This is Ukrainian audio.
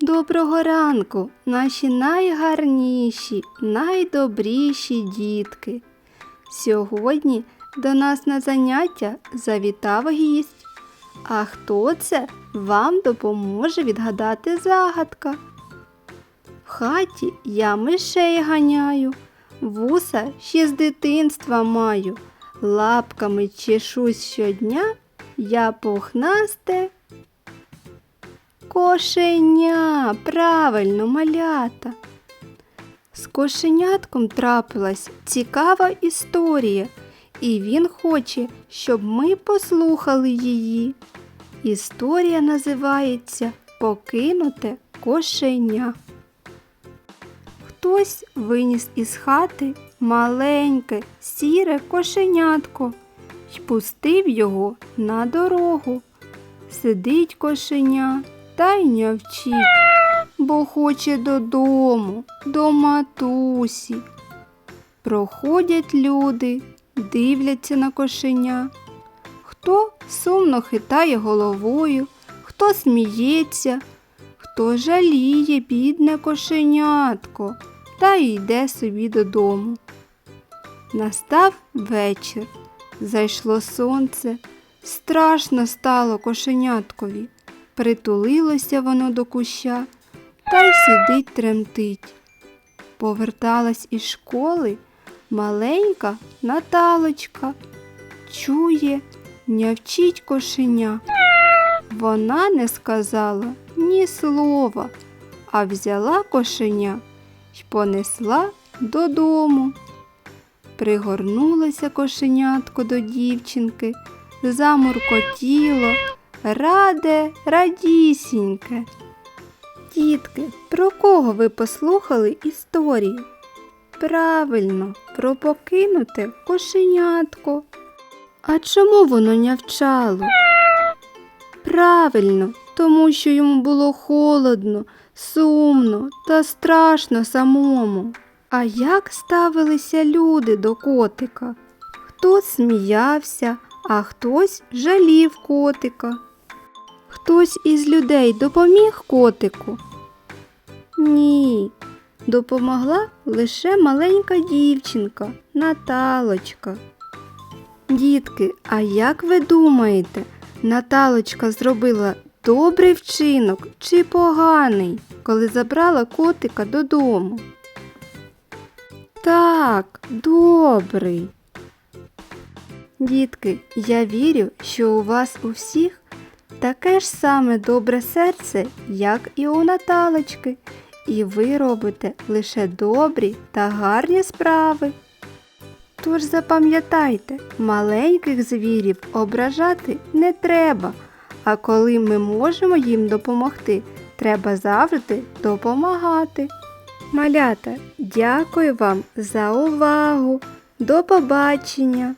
Доброго ранку, наші найгарніші, найдобріші дітки. Сьогодні до нас на заняття завітав гість. А хто це вам допоможе відгадати загадка? В хаті я мишей ганяю, вуса ще з дитинства маю, лапками чешусь щодня, я пухнасте Кошеня, правильно, малята. З кошенятком трапилась цікава історія, і він хоче, щоб ми послухали її. Історія називається Покинуте кошеня. Хтось виніс із хати маленьке, сіре кошенятко й пустив його на дорогу. Сидить кошеня та й нявчить, бо хоче додому, до матусі. Проходять люди, дивляться на кошеня. Хто сумно хитає головою, хто сміється, хто жаліє бідне кошенятко та йде собі додому. Настав вечір, зайшло сонце, страшно стало кошеняткові. Притулилося воно до куща та й сидить тремтить. Поверталась із школи маленька Наталочка. Чує, нявчить кошеня. Вона не сказала ні слова, а взяла кошеня й понесла додому. Пригорнулося кошенятко до дівчинки, замуркотіло, раде, радісіньке. Дітки, про кого ви послухали історію? Правильно, про покинуте кошенятко. А чому воно нявчало? Правильно, тому що йому було холодно, сумно та страшно самому. А як ставилися люди до котика? Хтось сміявся, а хтось жалів котика. Хтось із людей допоміг котику? Ні, допомогла лише маленька дівчинка Наталочка. Дітки, а як ви думаєте, Наталочка зробила добрий вчинок чи поганий, коли забрала котика додому? Так, добрий. Дітки, я вірю, що у вас у всіх таке ж саме добре серце, як і у Наталочки, і ви робите лише добрі та гарні справи. Тож запам'ятайте, маленьких звірів ображати не треба, а коли ми можемо їм допомогти, треба завжди допомагати. Малята, дякую вам за увагу. До побачення!